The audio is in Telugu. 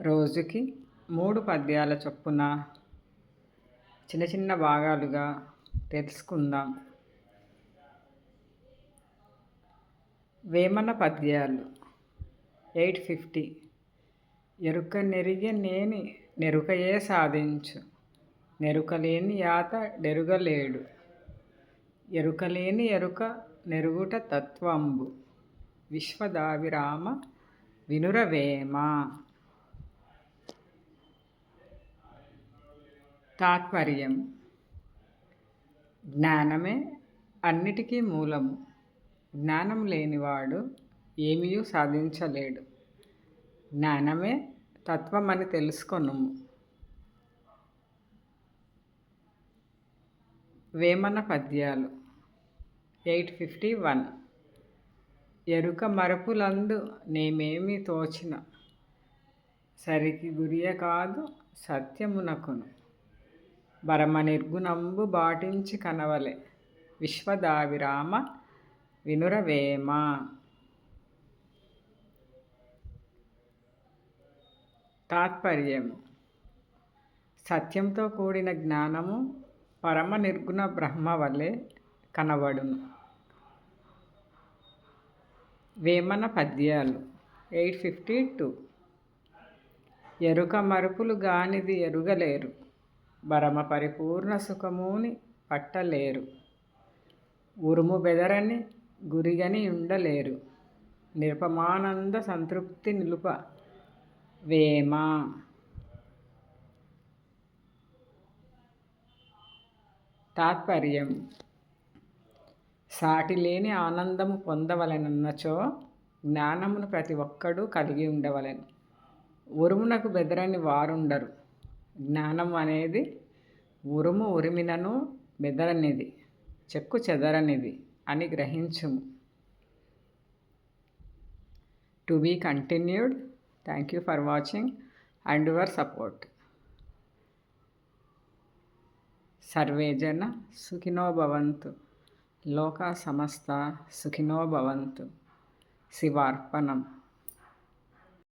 రోజుకి మూడు పద్యాల చొప్పున చిన్న చిన్న భాగాలుగా తెలుసుకుందాం. వేమన పద్యాలు ఎయిట్ ఫిఫ్టీ. ఎరుక నెరిగే నేని నెరుకయే సాధించు. నెరుకలేని యాత డెరుగలేడు ఎరుకలేని ఎరుక నెరుగుట తత్వంబు. విశ్వదావిరామ వినురవేమ. తాత్పర్యం. జ్ఞానమే అన్నిటికీ మూలము. జ్ఞానం లేనివాడు ఏమీ సాధించలేడు. జ్ఞానమే తత్వమని తెలుసుకొను వేమన పద్యాలు ఎయిట్ ఫిఫ్టీ వన్. ఎరుక మరపులందు నేమేమి తోచిన. సరికి గురియ కాదు సత్యమునకును. భరమ నిర్గుణంబు బాటించి కనవలె. విశ్వదావిరామ వినురవేమ. తాత్పర్యం. సత్యంతో కూడిన జ్ఞానము పరమ నిర్గుణ బ్రహ్మ వలె కనబడును. వేమన పద్యాలు. Eight fifty two. ఎరుక మరుపులు గానిది ఎరుగలేరు. భరమ పరిపూర్ణ సుఖముని పట్టలేరు. ఉరుము బెదరని గురిగని ఉండలేరు. నిరపమానంద సంతృప్తి నిలుప వేమ. తాత్పర్యం. సాటి లేని ఆనందము పొందవలెనన్నచో జ్ఞానమును ప్రతి ఒక్కడూ కలిగి ఉండవలెను. ఉరుమునకు బెదరని వారుండరు. జ్ఞానం అనేది ఉరుము ఉరిమినను బెదరనిది చెక్కు చెదరనిది అని గ్రహించుము. To be continued. Thank you for watching and your support. Survey జన సుఖినో భవంతు. లోక సమస్త సుఖినో భవంతు. శివార్పణం.